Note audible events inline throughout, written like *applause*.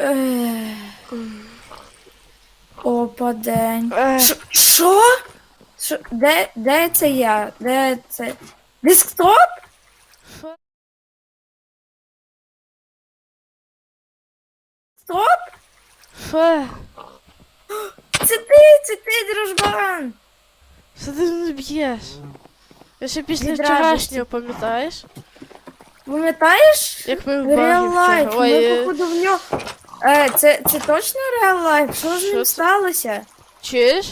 Ех. Опа, день. Ш- Що? Що? Де, де це я? Де це? Десктоп? Стоп? Що? Це ти, це ти, дружбан. Що ти не б'єш? Я ще після Від вчорашнього пам'ятаєш? Пам'ятаєш? Як ми в багі life. вчора. Ой, Ми, походу, в нього. Е, це, це точно real life? Що з Що ним це? сталося? чуєш?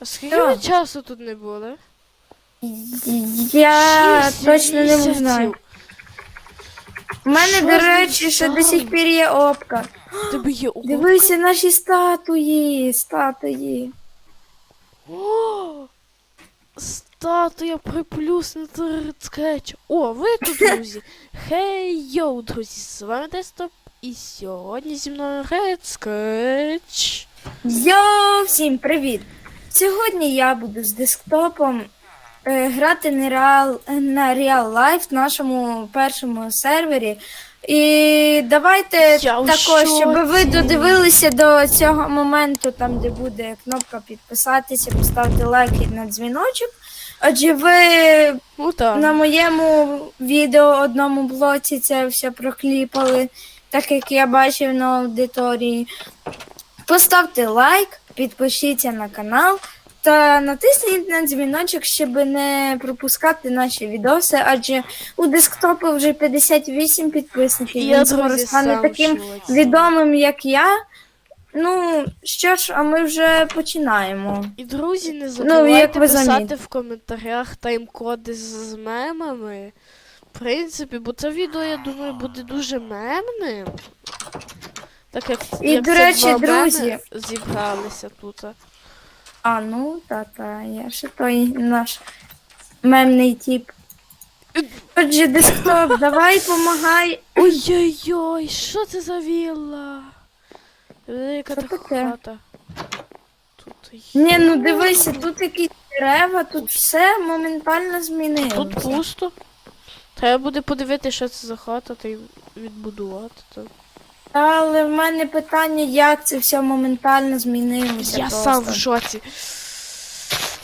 А скільки ми часу тут не були? Я Шість точно не місяців. знаю. У мене, Що до ним речі, ще до сих сталося? пір є опка. *gasps* Тебе є ого. Дивися наші статуї, статуї. О! Статуя приплюснута скетч. О, ви тут, *laughs* друзі. Хей, йоу, друзі, з вами Дестоп. І сьогодні зі мною Sketch. Йоу, всім привіт! Сьогодні я буду з десктопом е, грати на Real, на Real Life в нашому першому сервері. І давайте Я у також, щоб ви шоці. додивилися до цього моменту, там де буде кнопка підписатися, поставити лайк і на дзвіночок. Адже ви Ну так. на моєму відео одному блоці це все прокліпали, так як я бачив на аудиторії. Поставте лайк, підпишіться на канал та натисніть на дзвіночок, щоб не пропускати наші відоси, адже у десктопу вже 58 підписників. Я, Він скоро стане таким відомим, як я. Ну, що ж, а ми вже починаємо. І друзі, не Ну, забувайте як ви писати замітили. в коментарях тайм-коди з мемами. В принципі, бо це відео, я думаю, буде дуже мемним. Так як, І, як до це речі, два друзі- зібралися тут. А, ну, та-та, я ще той наш мемний тип. Отже, десктоп, давай помагай. Ой-ой-ой, що це за вілла? Велика Що така таке? хата. Тут Ні, ну дивися, тут якісь дерева, тут все моментально змінилося. Тут пусто. Треба буде подивитися, що це за хата, та й відбудувати. То. Але в мене питання, як це все моментально змінилося. Я просто. сам в шоці.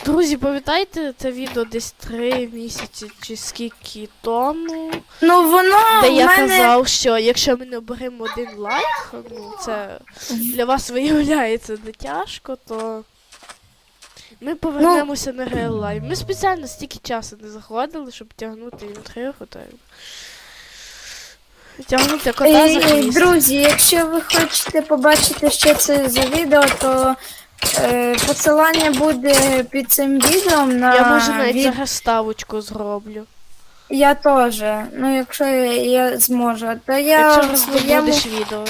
Друзі, пам'ятаєте це відео десь три місяці чи скільки тому, Ну воно де в я мене... казав, що якщо ми не оберемо один лайк, ну це для вас виявляється не тяжко, то ми повернемося на реал лайф. Ми спеціально стільки часу не заходили, щоб тягнути інтригу та тягнути кота за хвіст. Друзі, якщо ви хочете побачити, що це за відео, то е, посилання буде під цим відео на Я може навіть від- зараз ставочку зроблю. Я теж. Ну, якщо я, я зможу. То я Якщо в своєму, відео.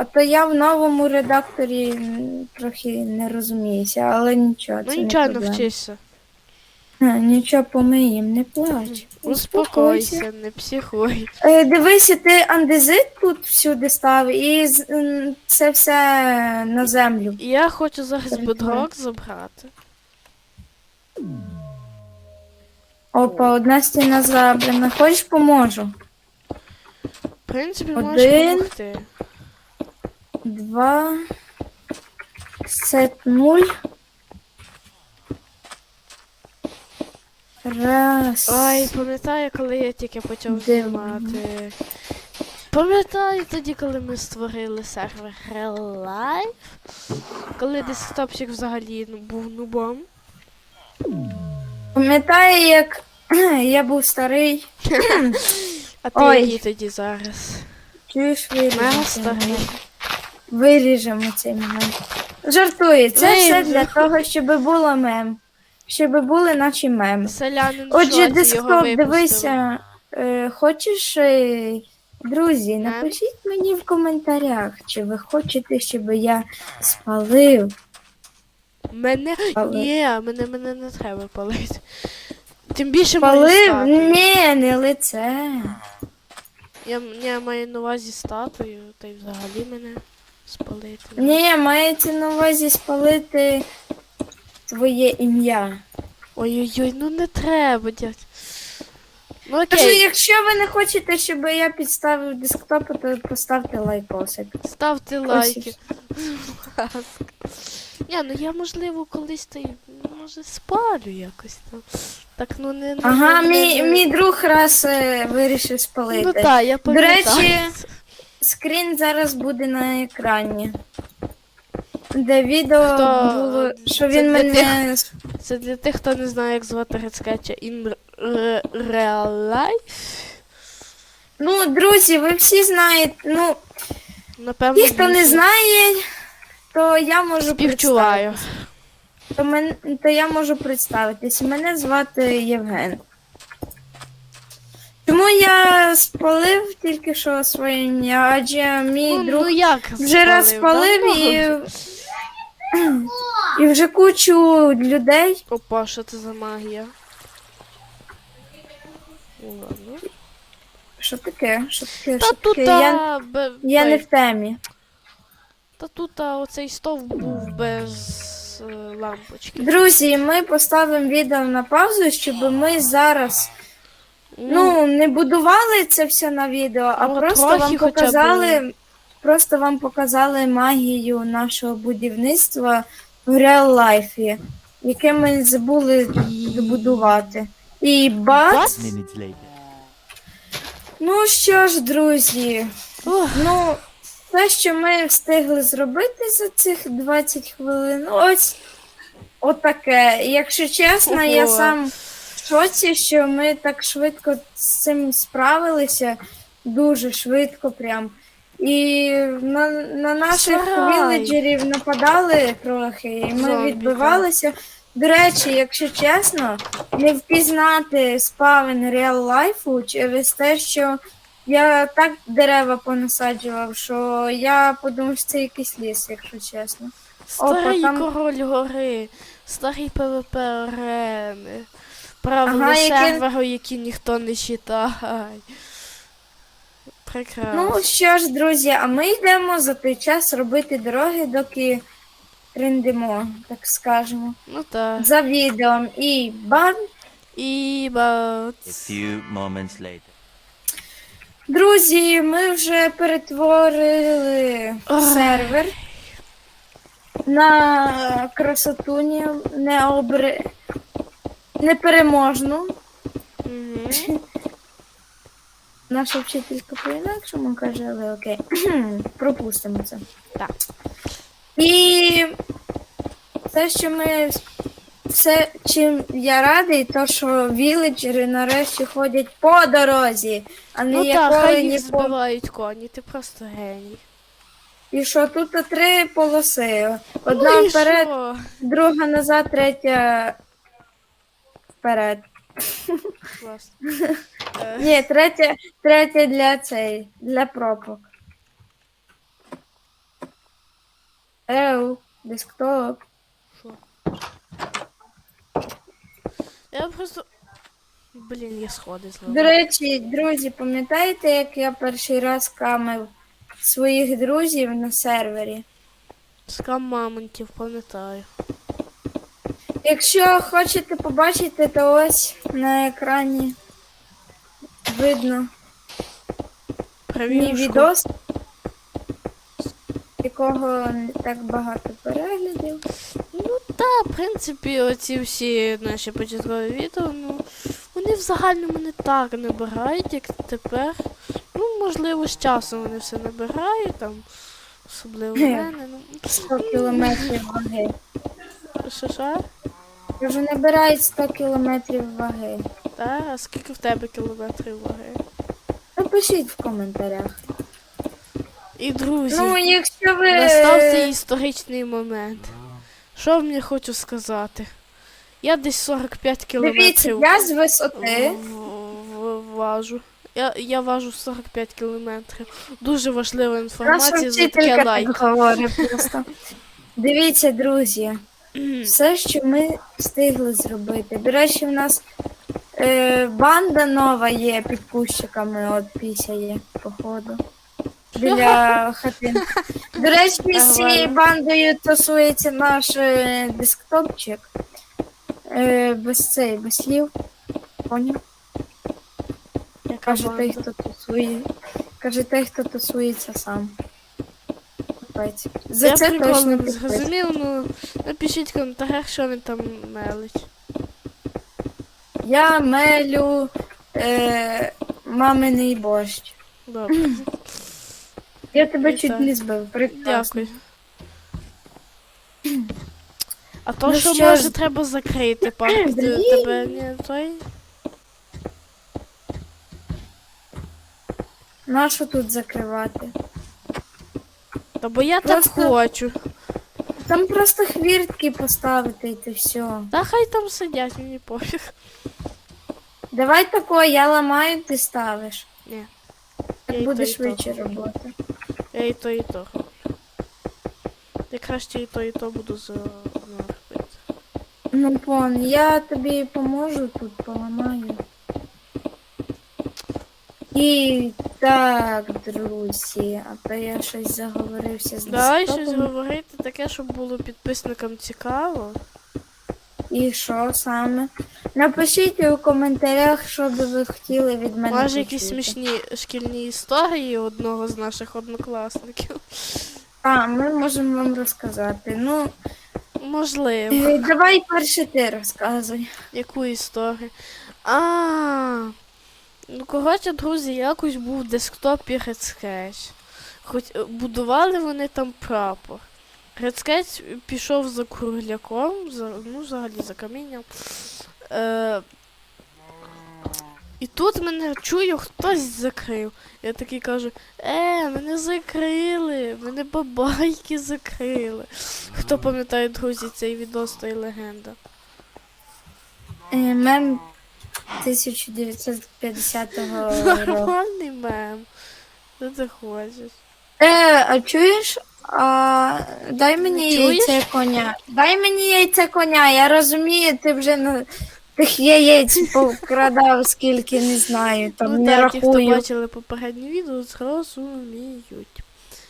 А то я в новому редакторі м, трохи не розуміюся, але нічого. Ну це нічого, не проблема. навчишся. А, нічого помиєм, не плач. Успокойся, не психуй. Е, дивися, ти андезит тут всюди став і з- м, це все на землю. Я хочу зараз Прикольно. бодрок забрати. Опа, одна стіна забрана. Хочеш поможу? В принципі, Один. можеш допомогти. Два. Сет нуль. Раз. Ой, пам'ятаю, коли я тільки почав знімати. Пам'ятаю тоді, коли ми створили сервер Real Life, коли десктопчик взагалі ну, був нубом. Пам'ятаю, як *clears throat* я був старий. *clears throat* А ти Ой. який тоді зараз? Чуєш, виріжемо. Мега старий. Виріжемо цей момент. Жартую, це все для того, щоб було мем. Щоб були наші меми. Селянин Отже, його десктоп, випустили. дивися. Е, хочеш, е, друзі, напишіть мені в коментарях, чи ви хочете, щоб я спалив. Мене. Але- Ні, мене, мене не треба палити. Тим більше мою Спалив? статую. Ні, не лице. Я, я маю на увазі статую, та й взагалі мене спалити. Ні, мається на увазі спалити твоє ім'я. Ой-ой-ой, ну не треба, дядь. Ну Кажу, окей, якщо ви не хочете, щоб я підставив десктоп, то поставте лайк лайкосик. ставте лайки. Будь ласка. Ні, ну я можливо колись та й може спалю якось там. Так ну не не- Ага, не- мій, не- мій друг раз е, вирішив спалити. Ну так, я До пам'ятаю. речі, скрін зараз буде на екрані. Де відео Хто- було, що це він для мене. Це для тих, хто не знає, як звати Грицкетча in re- real life. Ну, друзі, ви всі знаєте. Ну, Напевно, ті, хто не більше. знає, то я можу співчуваю. представитись. То, мен, то я можу представитись. Мене звати Євген. Чому я спалив тільки що своє ім'я, адже мій Ну, друг ну як вже раз спалив давно і. вже. І вже кучу людей. Опа, що це за магія? Ну, ладно. Що таке? Що таке? Та Що тут таке? Я, а, бе- я не в темі. Та тут а, оцей стовп був без е, лампочки. Друзі, ми поставимо відео на паузу, щоб ми зараз Ну, ну не будували це все на відео, а Ну, просто трохи вам хоча б. показали. Просто вам показали магію нашого будівництва в реал лайфі, яке ми забули добудувати. І бац! minutes later. Ну що ж, друзі, Ох, ну те, що ми встигли зробити за цих 20 хвилин, ось отаке. Якщо чесно, я Ого. сам шоці, що ми так швидко з цим справилися, дуже швидко прям. І на, на наших Сарай. віледжерів нападали трохи, і ми відбивалися. До речі, якщо чесно, не впізнати спавен реал лайфу через те, що я так дерева понасаджував, що я подумав, що це якийсь ліс, якщо чесно. старий там- король гори, старий ПВП арени, правила Ага, серверу, які ніхто не читає. Прекрасно. Ну що ж, друзі, а ми йдемо за той час робити дороги, доки трендимо, так скажемо. Ну так. За відео. І бам! І ба... A few moments later. Друзі, ми вже перетворили Ой. сервер на красотуні необри... непереможну. Угу. *laughs* Наша вчителька по-інакшому каже, але окей. *clears throat* Пропустимо це. Так. І те, що ми все, чим я радий, то що віледжери нарешті ходять по дорозі, а не Ну так, якою хай їх ні по... збивають коні, ти просто геній. І що тут три полоси. Одна ну, і вперед, що? друга назад, третя вперед. Класно. Е, *laughs* Ні, третя, третя для цей, для пропок. Еу, десктоп. що? Я просто... Блін, я сходи До речі, друзі, пам'ятаєте, як я перший раз камив своїх друзів на сервері? Скам мамонтів, пам'ятаю. Якщо хочете побачити, то ось на екрані видно мій відос, якого не так багато переглядів. Ну та, в принципі, оці всі наші початкові відео, ну, вони в загальному не так набирають, як тепер. Ну, можливо, з часом вони все набирають, там, особливо в мене. Ну, 100 кілометрів ваги. що що? Кажу, набирають 100 кілометрів ваги. Та, а скільки в тебе кілометрів ваги? Напишіть в коментарях. І друзі, Ну, якщо ви. настав цей історичний момент. Що мені хочу сказати? Я десь 45 Дивіться, кілометрів я з висоти. в- в- важу. Я, я важу 45 кілометрів. Дуже важлива Наша інформація за таке вчителька лайк. так говорить просто. Дивіться, друзі, все, що ми встигли зробити. До речі, в нас е, банда нова є під кущиками, от пісяє, походу. Біля *laughs* хатин. До речі, з цією бандою тусується наш е, десктопчик. Е, без цей, без слів. Поняв? Каже той, хто тусує. Каже той, хто тусується сам. Капець. За Я це прикол точно не підписуюсь. зрозумів, ну напишіть в коментарях, що він там мелить. Я мелю е, маминий борщ. Добре, *clears throat* Я тебе чуть не збив. Прекрасно. дякую. *clears throat* А то, Ну що що може ж. треба закрити, *clears throat* пак Блін. тебе не той. Нащо тут закривати? Та бо я Просто- так хочу. Там просто хвіртки поставити і ти все. Та хай там сидять, мені пофіг. Давай тако, я ламаю, ти ставиш. Ні. Так Я і буде то, і то. швидше робота. Я і то, і то роблю. Я краще і то, і то буду за ну, робити. Ну, пон, я тобі поможу тут поламаю. І так, друзі, а то я щось заговорився з Давай щось говорити таке, щоб було підписникам цікаво. І що саме? Напишіть у коментарях, що би ви хотіли від мене. Може якісь почути. смішні шкільні історії одного з наших однокласників. А, ми можемо вам розказати. Ну, Можливо. е, давай перше ти розказуй. Яку історію? А. Ну, коротше, друзі, якось був в десктопі Грецкетч. Хоч е, будували вони там прапор. Грецкетч пішов за кругляком, за, ну, взагалі за камінням. Е, і тут мене чую, хтось закрив. Я такий кажу, е, мене закрили, мене бабайки закрили. Хто пам'ятає, друзі, цей відос та й легенда? Е, Мем 1950 року. Нормальний мем. Що ти хочеш? Е, а чуєш? А, дай мені Чуєш? яйце коня. Дай мені яйце коня. Я розумію, ти вже на тих яєць покрадав, скільки не знаю, там ну не так, ті, хто рахую. бачили попереднє відео, зрозуміють.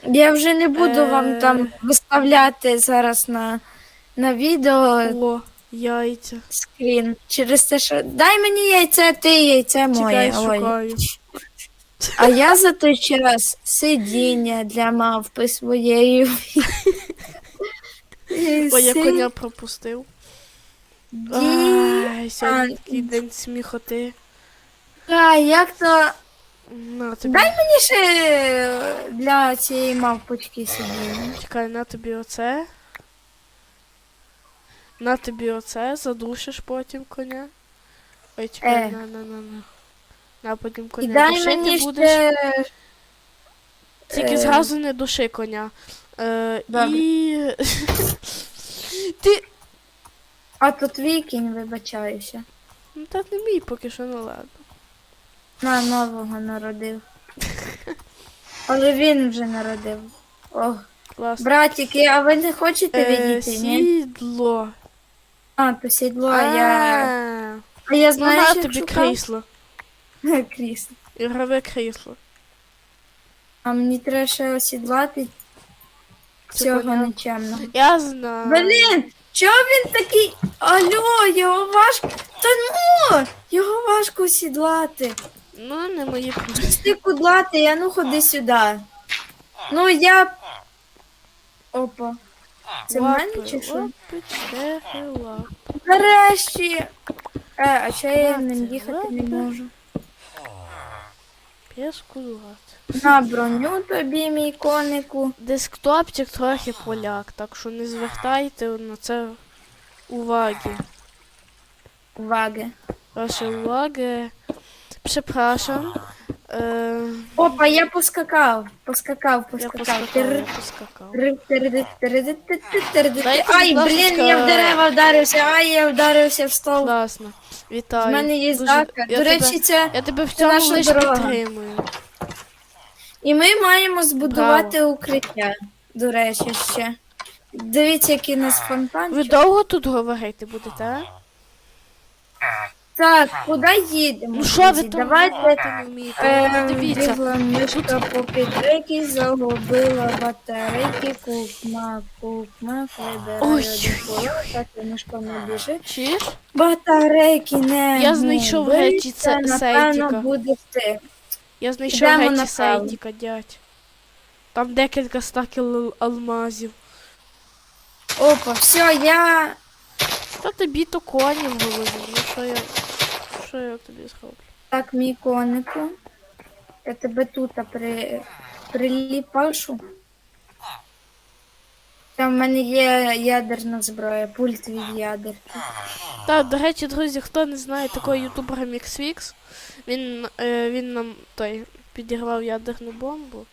Я вже не буду вам Е. там виставляти зараз на, на відео О, яйця. скрін. Через те, що дай мені яйце, ти яйце моє. Чекай, Ой. шукаю. А я за той час сидіння для мавпи своєї. *laughs* Ой, я коня пропустив. Ай, сьогодні такий день сміхоти. А, як то На тобі. Дай мені ще для цієї мавпочки сидіння. Чекай, на тобі оце. На тобі оце, задушиш потім коня. Ой, чекай, Е. на, на, на, на. На потім І коня. дай Душити мені будеш. ще. Тільки Е. зразу не души коня. Е, Добре. і. *laughs* Ти. А то твій кінь, вибачаюся. Ну так не мій поки що, ну ладно. На нового народив. Але він вже народив. Ох, Класно. братики, а ви не хочете Е, відійти, ні? сідло. А, то сідло, а я. А, А я знаю, на що тобі шукав. крісло. *laughs* Крісло. Ігрове крісло. А мені треба ще осідлати цього нечемно. Я знаю. Блін, чого він такий? Алло, його важко. Та ну! Його важко осідлати. Ну, не мої проблеми. Ти кудлати, а ну ходи сюди. Ну я. Опа. Це в мене чи що? Нарешті. Е, а що я ним їхати не можу? На броню тобі, мій конику. Десктопчик трохи поляк, так що не звертайте на це уваги. Уваги. Ваші уваги. Przepraszam. Е, Опа, я поскакав. Поскакав, я поскакав. поскакав, Тир- поскакав. тир- тир- тир- тир- тир- тир- тир- Дайте, Ай, будь блін, я в дерева вдарився, ай, я вдарився в стол. Класно. В Вітаю. мене є Дуже- зака. я До тебе- речі, це. Я тебе в цьому наша лише дорога. підтримую. І ми маємо збудувати укриття. До речі, ще. Дивіться, який у нас фонтан. Ви довго тут говорити будете, а? Так, куди їдемо? Ну що ви друзі? там Давайте робити не вмієте? Дивіться. бігла мишка по підреки, загубила батарейки, кукма, кукма, вибираю Ой. до пора, так і мишка не біжить. Чуєш? Батарейки не Я знайшов губиться, речі це- напевно, Сейтіка. буде втек. Я знайшов Йдемо геті направо. Сейтіка, дядь. Там декілька стаків ал- алмазів. Опа, все, я Та тобі то коні в голові. Ну що я. Що я тобі зроблю? так, мій конику. Я тебе тут при... приліпашу. Там в мене є ядерна зброя, пульт від ядер. Та, до речі, друзі, хто не знає такого ютубера Міксвікс, він, е, він нам той підіграв ядерну бомбу,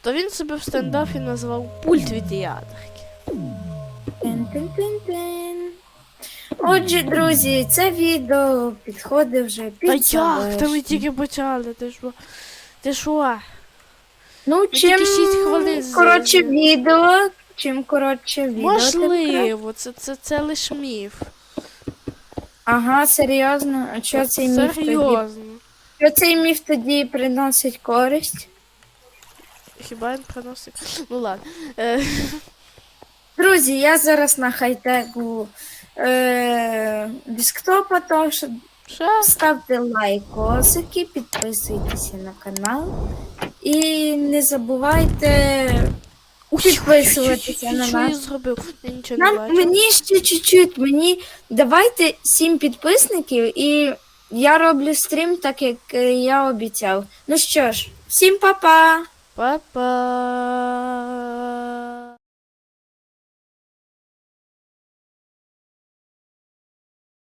то він себе в стендафі назвав пульт від ядерки. Тин-тин-тин-тин. Отже, друзі, це відео підходить вже під Та як? Та ми завершення. тільки почали, ти що? Ти що? Ну, чим тільки шість хвилин з- коротше відео, чим коротше відео. Можливо, це, це, це лиш міф. Ага, серйозно. А що цей міф тоді? Серйозно. Що цей міф тоді приносить користь? Хіба він приносить? Ну ладно. Е, Друзі, я зараз на хай-теку е- десктопа, тож що? ставте лайкосики, підписуйтеся на канал. І не забувайте підписуватися на Що я нас. зробив? Я нічого не Нам бачу. мені ще чуть-чуть, мені давайте сім підписників, і я роблю стрім, так як е, я обіцяв. Ну що ж, всім па-па! Па-па.